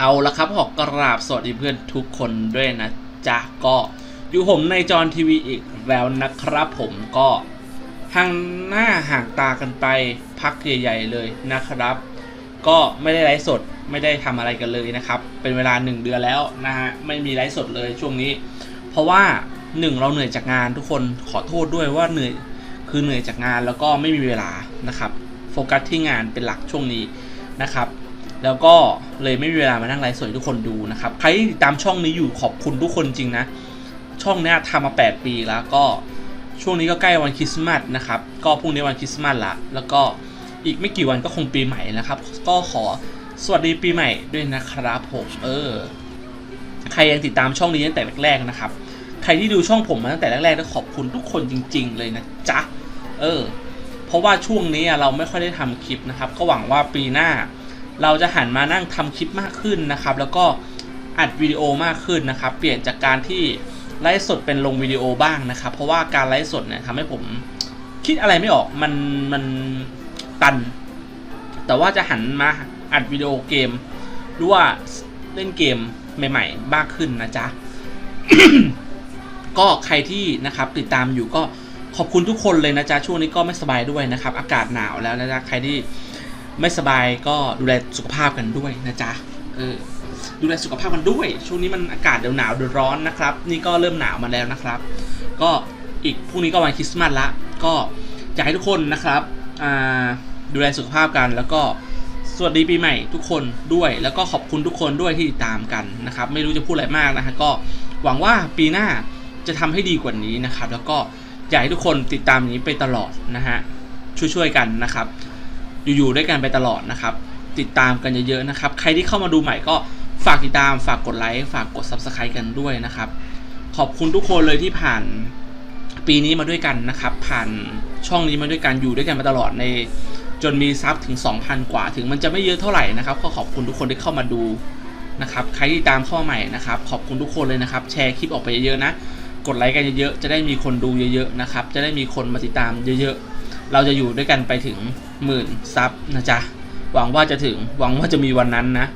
เอาละครับขอกราบสวัสดีเพื่อนทุกคนด้วยนะจ๊ะก็อยู่ผมในจอทีวีอีกแล้วนะครับผมก็ห่างหน้าห่างตากันไปพักใหญ่ๆเลยนะครับ ก็ไม่ได้ไลฟ์สดไม่ได้ทำอะไรกันเลยนะครับ เป็นเวลา 1 เดือนแล้วนะฮะไม่มีไลฟ์สดเลยช่วงนี้ เพราะว่าหนึ่งเราเหนื่อยจากงานทุกคนขอโทษด้วยว่าเหนื่อยคือเหนื่อยจากงานแล้วก็ไม่มีเวลานะครับโฟกัสที่งานเป็นหลักช่วงนี้นะครับ แล้วก็เลยไม่มีเวลามานั่งไลฟ์สดทุกคนดูนะครับ ใครที่ติดตามช่องนี้อยู่ขอบคุณทุกคนจริงนะ ช่องเนี้ยทำมา 8 ปีแล้วก็ช่วงนี้ก็ใกล้วันคริสต์มาสนะครับ ก็พรุ่งนี้วันคริสต์มาสละ แล้วก็อีกไม่กี่วันก็คงปีใหม่นะครับ ก็ขอสวัสดีปีใหม่ด้วยนะครับผมเออ ใครยังติดตามช่องนี้ตั้งแต่แรกๆนะครับ ใครที่ดูช่องผมมาตั้งแต่แรกๆก็ขอบคุณทุกคนจริง ๆ เลยนะจ๊ะ เออ เพราะว่าช่วงนี้เราไม่ค่อยได้ทำคลิปนะครับ ก็หวังว่าปีหน้า เราจะหันมานั่งทำคลิปมากขึ้นนะครับ แล้วก็อัดวิดีโอมากขึ้นนะครับ เปลี่ยนจากการที่ไลฟ์สดเป็นลงวิดีโอบ้างนะครับ เพราะว่าการไลฟ์สดเนี่ยทำให้ผมคิดอะไรไม่ออกมันมันตัน แต่ว่าจะหันมาอัดวิดีโอเกม หรือว่าเล่นเกมใหม่ๆมากขึ้นนะจ๊ะก็ใครที่นะครับติดตามอยู่ก็ขอบคุณทุกคนเลยนะจ๊ะช่วงนี้ก็ไม่สบายด้วยนะครับ อากาศหนาวแล้วนะจ๊ะใครที่ ไม่สบายก็ดูแลสุขภาพกันด้วยนะจ๊ะเออดูแลสุขภาพกันด้วย ช่วงนี้มันอากาศเดี๋ยวหนาวเดี๋ยวร้อนนะครับ นี่ก็เริ่มหนาวมาแล้วนะครับ ก็อีกพรุ่งนี้ก็วันคริสต์มาสละ ก็อยากให้ทุกคนนะครับอ่าดูแลสุขภาพกันแล้วก็สวัสดีปีใหม่ทุกคนด้วย แล้วก็ขอบคุณทุกคนด้วยที่ติดตามกันนะครับ ไม่รู้จะพูดอะไรมากนะฮะก็หวังว่าปีหน้าจะทำให้ดีกว่านี้นะครับ แล้วก็อยากให้ทุกคนติดตามอย่างนี้ไปตลอดนะฮะช่วยๆกันนะครับ อยู่ๆด้วยกันไปตลอดนะครับ ติดตามกันเยอะๆนะครับ ใครที่เข้ามาดูใหม่ก็ฝากติดตามฝากกดไลค์ฝากกด Subscribe กันด้วยนะครับ ขอบคุณทุกคนเลยที่ผ่านปีนี้มาด้วยกันนะครับ ผ่านช่องนี้มาด้วยกันอยู่ด้วยกันมาตลอดในจนมีซับถึง 2,000 กว่า ถึงมันจะไม่เยอะเท่าไหร่นะครับ ก็ขอบคุณทุกคนที่เข้ามาดูนะครับ ใครที่ตามเข้าใหม่นะครับ ขอบคุณทุกคนเลยนะครับ แชร์คลิปออกไปเยอะๆนะ กดไลค์กันเยอะๆ จะได้มีคนดูเยอะๆนะครับ จะได้มีคนมาติดตามเยอะๆ เราจะอยู่ด้วยกันไปถึง หมื่นซับนะจ๊ะหวังว่าจะถึงหวังว่าจะมีวันนั้นนะ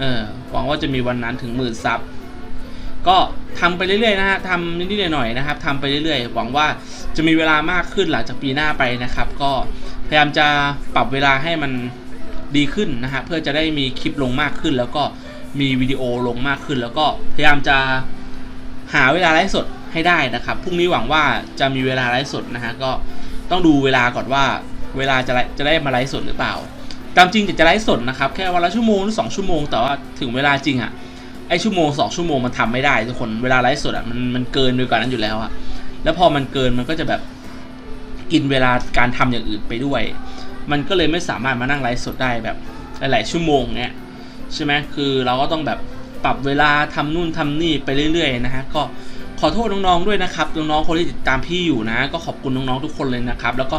เออหวังว่าจะมีวันนั้นถึงหมื่นซับก็ทำไปเรื่อยๆนะฮะทำนิดๆหน่อยๆนะครับทำไปเรื่อยๆ หวังว่าจะมีเวลามากขึ้นหลังจากปีหน้าไปนะครับ ก็พยายามจะปรับเวลาให้มันดีขึ้นนะฮะเพื่อจะได้มีคลิปลงมากขึ้น แล้วก็มีวิดีโอลงมากขึ้น แล้วก็พยายามจะหาเวลาไลฟ์สดให้ได้นะครับพรุ่งนี้หวังว่าจะมีเวลาไลฟ์สดนะฮะก็ต้องดูเวลาก่อนว่า เวลาจะไลจะได้มาไลฟ์สดหรือเปล่า ตามจริงจะไลฟ์สดนะครับ แค่วันละชั่วโมงหรือสองชั่วโมงแต่ว่าถึงเวลาจริงอะไอชั่วโมงสองชั่วโมงมันทำไม่ได้ทุกคนเวลาไลฟ์สดอะมันมันเกินไปกว่านั้นอยู่แล้วอะแล้วพอมันเกินมันก็จะแบบกินเวลาการทำอย่างอื่นไปด้วย มันก็เลยไม่สามารถมานั่งไลฟ์สดได้แบบหลายๆชั่วโมงเนี้ยใช่ไหมคือเราก็ต้องแบบปรับเวลาทำนู่นทำนี่ไปเรื่อยๆนะฮะก็ ขอโทษน้องๆด้วยนะครับน้องๆคนที่ติดตามพี่อยู่นะ ก็ขอบคุณน้องๆทุกคนเลยนะครับ แล้วก็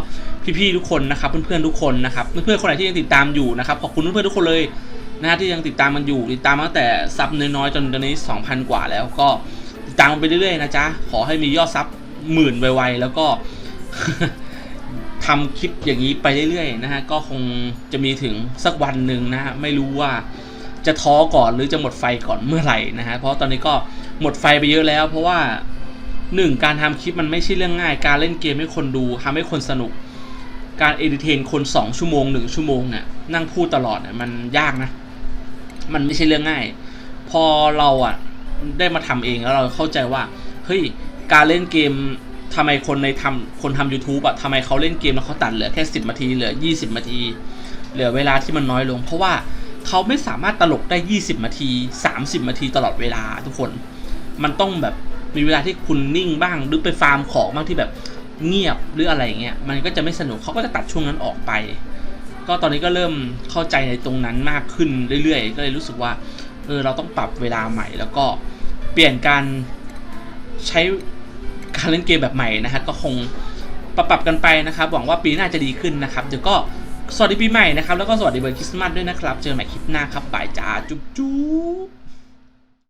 พี่ๆทุกคนนะครับ เพื่อนๆทุกคนนะครับเพื่อนๆคนไหนที่ยังติดตามอยู่นะครับขอบคุณเพื่อนๆทุกคนเลยนะฮะที่ยังติดตามมันอยู่ติดตามมาตั้งแต่ซับน้อยๆจนตอนนี้ 2,000 กว่าแล้วก็ติดตามกันไปเรื่อยๆนะจ๊ะขอให้มียอดซับหมื่นไวๆแล้วก็ทำคลิปอย่างนี้ไปเรื่อยๆนะฮะก็คงจะมีถึงสักวันหนึ่งนะฮะไม่รู้ว่า จะท้อก่อนหรือจะหมดไฟก่อนเมื่อไหร่นะฮะเพราะตอนนี้ก็หมดไฟไปเยอะแล้ว เพราะว่าหนึ่งการทำคลิปมันไม่ใช่เรื่องง่าย การเล่นเกมให้คนดูทำให้คนสนุก การเอดิเทนคนสองชั่วโมงหนึ่งชั่วโมงเนี่ยนั่งพูดตลอดเนี่ยมันยากนะ มันไม่ใช่เรื่องง่าย พอเราอะได้มาทำเองแล้วเราเข้าใจว่าเฮ้ยการเล่นเกมทำไมคนในทำคนทำ YouTube อะทำไมเขาเล่นเกมแล้วเขาตัดเหลือแค่ 10นาทีเหลือ 20นาที เหลือเวลาที่มันน้อยลง เพราะว่า เขาไม่สามารถตลกได้ 20นาที 30นาทีตลอดเวลาทุกคน มันต้องแบบมีเวลาที่คุณนิ่งบ้าง หรือไปฟาร์มของบ้างที่แบบเงียบหรืออะไรเงี้ย มันก็จะไม่สนุกเขาก็จะตัดช่วงนั้นออกไป ก็ตอนนี้ก็เริ่มเข้าใจในตรงนั้นมากขึ้นเรื่อยๆ ก็เลยรู้สึกว่าเออเราต้องปรับเวลาใหม่ แล้วก็เปลี่ยนการใช้การเล่นเกมแบบใหม่นะฮะก็คงปรับปรับกันไปนะครับ หวังว่าปีหน้าจะดีขึ้นนะครับเดี๋ยวก็ สวัสดีปีใหม่นะครับ แล้วก็สวัสดีวันคริสต์มาสด้วยนะครับ เจอกันใหม่คลิปหน้าครับบ่ายจ้าจุ๊บจุ๊บ